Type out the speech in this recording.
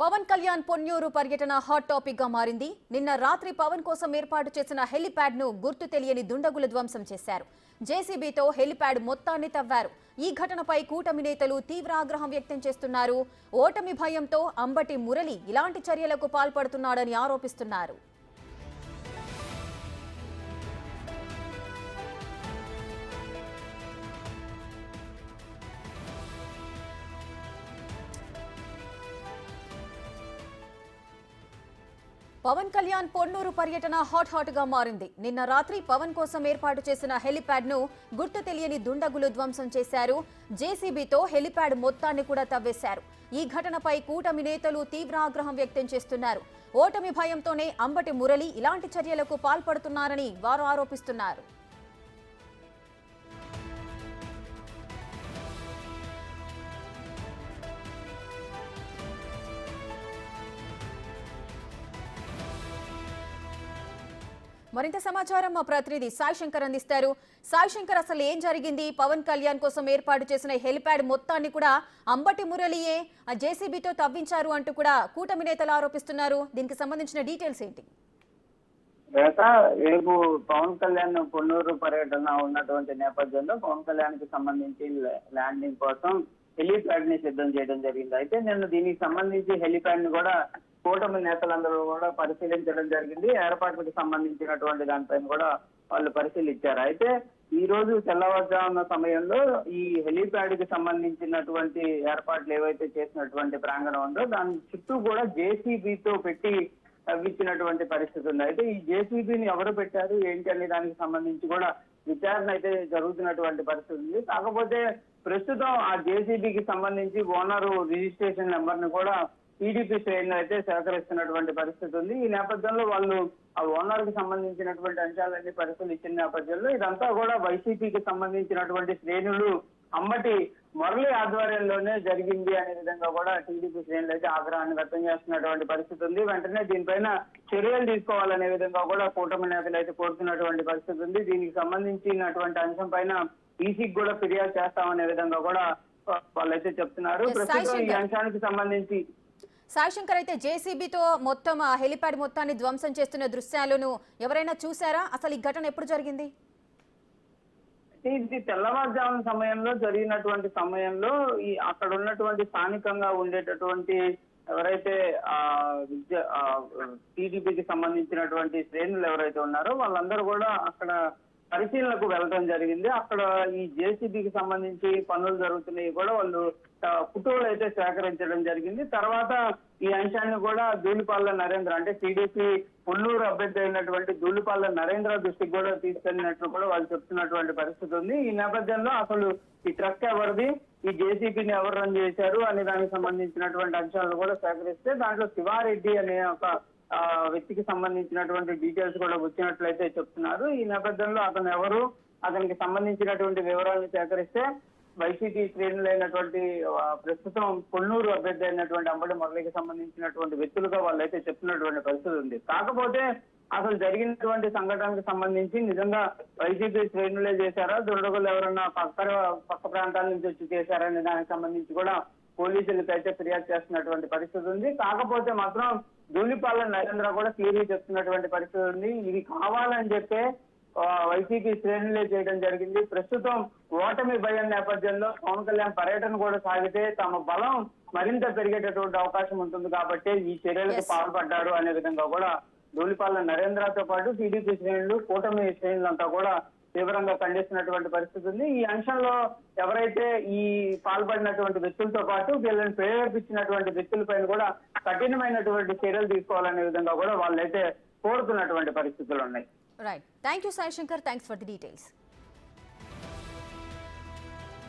పవన్ కళ్యాణ్ పొన్యూరు పర్యటన హాట్ టాపిక్గా మారింది. నిన్న రాత్రి పవన్ కోసం ఏర్పాటు చేసిన హెలిప్యాడ్ను గుర్తు తెలియని దుండగులు ధ్వంసం చేశారు. జేసీబీతో హెలిప్యాడ్ మొత్తాన్ని తవ్వారు. ఈ ఘటనపై కూటమి నేతలు తీవ్ర ఆగ్రహం వ్యక్తం చేస్తున్నారు. ఓటమి భయంతో అంబటి మురళి ఇలాంటి చర్యలకు పాల్పడుతున్నాడని ఆరోపిస్తున్నారు. పవన్ కళ్యాణ్ పొన్నూరు పర్యటన హాట్ హాట్గా మారింది. నిన్న రాత్రి పవన్ కోసం ఏర్పాటు చేసిన హెలిప్యాడ్ను గుర్తు తెలియని దుండగులు ధ్వంసం చేశారు. జేసీబీతో హెలిప్యాడ్ మొత్తాన్ని కూడా తవ్వేశారు. ఈ ఘటనపై కూటమి నేతలు తీవ్ర ఆగ్రహం వ్యక్తం చేస్తున్నారు. ఓటమి భయంతోనే అంబటి మురళి ఇలాంటి చర్యలకు పాల్పడుతున్నారని వారు ఆరోపిస్తున్నారు. మరింత సమాచారం మా ప్రతినిధి సాయి శంకర్ అందిస్తారు. సాయి శంకర్ అసలు ఏం జరిగింది? పవన్ కళ్యాణ్ కోసం ఏర్పాటు చేసిన హెలిప్యాడ్ మొత్తాన్ని కూడా అంబటి మురళియే జేసీబీతో తవ్వించారు అంటూ కూడా కూటమి నేతలు ఆరోపిస్తున్నారు. దీనికి సంబంధించిన డీటెయిల్స్ ఏంటి? రేపు పవన్ కళ్యాణ్ పొన్నూరు పర్యటన ఉన్నటువంటి నేపథ్యంలో పవన్ కళ్యాణ్కి సంబంధించి ల్యాండింగ్ కోసం హెలిప్యాడ్ని సిద్ధం చేయడం జరిగింది. అయితే నిన్న దీనికి సంబంధించి హెలిప్యాడ్ని కూడా కూటమి నేతలందరూ కూడా పరిశీలించడం జరిగింది. ఏర్పాట్లకు సంబంధించినటువంటి దానిపైన కూడా వాళ్ళు పరిశీలించారు. అయితే ఈ రోజు తెల్లవారుజామున సమయంలో ఈ హెలిప్యాడ్కి సంబంధించినటువంటి ఏర్పాట్లు ఏవైతే చేసినటువంటి ప్రాంగణం ఉందో దాని చుట్టూ కూడా జేసీబీతో పెట్టి తవ్వించినటువంటి పరిస్థితి ఉంది. అయితే ఈ జేసీబీని ఎవరు పెట్టారు? ఏంటి అనే దానికి సంబంధించి కూడా విచారణ అయితే జరుగుతున్నటువంటి పరిస్థితి ఉంది. కాకపోతే ప్రస్తుతం ఆ జేసీబీకి సంబంధించి ఓనరు రిజిస్ట్రేషన్ నెంబర్ని కూడా టీడీపీ శ్రేణులు అయితే సేకరిస్తున్నటువంటి పరిస్థితి ఉంది. ఈ నేపథ్యంలో వాళ్ళు ఆ ఓనర్కి సంబంధించినటువంటి అంశాలన్నీ పరిశీలించిన నేపథ్యంలో ఇదంతా కూడా వైసీపీకి సంబంధించినటువంటి శ్రేణులు అమ్మటి మురళి ఆధ్వర్యంలోనే జరిగింది అనే విధంగా కూడా టీడీపీ శ్రేణులు అయితే ఆగ్రహాన్ని వ్యక్తం చేస్తున్నటువంటి పరిస్థితి ఉంది. వెంటనే దీనిపైన చర్యలు తీసుకోవాలనే విధంగా కూడా కూటమి నేతలు అయితే కోరుతున్నటువంటి పరిస్థితి ఉంది. దీనికి సంబంధించినటువంటి అంశం పైన ఈసీకి కూడా ఫిర్యాదు చేస్తామనే విధంగా కూడా వాళ్ళైతే చెప్తున్నారు. ప్రస్తుతం ఈ. అంశానికి సంబంధించి సాయిశంకర్ అయితే జేసీబీతో మొత్తం ఆ హెలిప్యాడ్ మొత్తాన్ని ధ్వంసం చేస్తున్న దృశ్యాలను ఎవరైనా చూసారా అసలు ఈ ఘటన ఎప్పుడు జరిగింది? ఇది తెల్లవారుజామున సమయంలో జరిగినటువంటి సమయంలో ఈ అక్కడ ఉన్నటువంటి స్థానికంగా ఉండేటటువంటి ఎవరైతే ఆ విద్య టీడీపీకి సంబంధించినటువంటి శ్రేణులు ఎవరైతే ఉన్నారో వాళ్ళందరూ కూడా అక్కడ పరిశీలనకు వెళ్ళడం జరిగింది. అక్కడ ఈ జేసీబీకి సంబంధించి పనులు జరుగుతున్నాయి కూడా వాళ్ళు ఫోటోలు అయితే సేకరించడం జరిగింది. తర్వాత ఈ అంశాన్ని కూడా దూలిపాల్ల నరేంద్ర అంటే టీడీపీ పుల్లూరు అభ్యర్థి అయినటువంటి దూలిపాల్ల నరేంద్ర దృష్టికి కూడా తీసుకెళ్ళినట్లు కూడా వాళ్ళు చెప్తున్నటువంటి పరిస్థితి ఉంది. ఈ నేపథ్యంలో అసలు ఈ ట్రక్ ఎవరిది ఈ జేసీబీని ఎవరు రన్ చేశారు అనే దానికి సంబంధించినటువంటి అంశాలను కూడా సేకరిస్తే దాంట్లో శివారెడ్డి అనే ఒక వ్యక్తికి సంబంధించినటువంటి డీటెయిల్స్ కూడా వచ్చినట్లయితే చెప్తున్నారు. ఈ నేపథ్యంలో అతను ఎవరు అతనికి సంబంధించినటువంటి వివరాలను సేకరిస్తే వైసీపీ శ్రేణులైనటువంటి ప్రస్తుతం కొన్నూరు అభ్యర్థి అయినటువంటి అంబడి మురళికి సంబంధించినటువంటి వ్యక్తులుగా వాళ్ళైతే చెప్తున్నటువంటి పరిస్థితి ఉంది. కాకపోతే అసలు జరిగినటువంటి సంఘటనకు సంబంధించి నిజంగా వైసీపీ శ్రేణులే చేశారా? దుండగులు ఎవరన్నా పక్క పక్క ప్రాంతాల నుంచి వచ్చి చేశారనే దానికి సంబంధించి కూడా పోలీసులకు అయితే ఫిర్యాదు చేస్తున్నటువంటి పరిస్థితి ఉంది. కాకపోతే మాత్రం ధూళిపాల నరేంద్ర కూడా క్లియర్ చెప్తున్నటువంటి పరిస్థితి ఉంది. ఇది కావాలని చెప్పే వైసీపీ శ్రేణులే చేయడం జరిగింది. ప్రస్తుతం ఓటమి భయం నేపథ్యంలో పవన్ కళ్యాణ్ పర్యటన కూడా సాగితే తమ బలం మరింత పెరిగేటటువంటి అవకాశం ఉంటుంది కాబట్టి ఈ చర్యలకు. పాల్పడ్డారు అనే విధంగా కూడా ధూళిపాల నరేంద్రతో పాటు టీడీపీ శ్రేణులు కూటమి శ్రేణులంతా కూడా తీవ్రంగా ఖండిస్తున్నటువంటి పరిస్థితి ఉంది. ఈ అంశంలో ఎవరైతే ఈ పాల్పడినటువంటి వ్యక్తులతో పాటు వీళ్ళని ప్రేరేపించినటువంటి వ్యక్తులపైన కూడా కఠినమైనటువంటి చర్యలు తీసుకోవాలనే విధంగా కూడా వాళ్ళైతే కోరుతున్నటువంటి పరిస్థితులు ఉన్నాయి. Right thank you Sai Shankar thanks for the details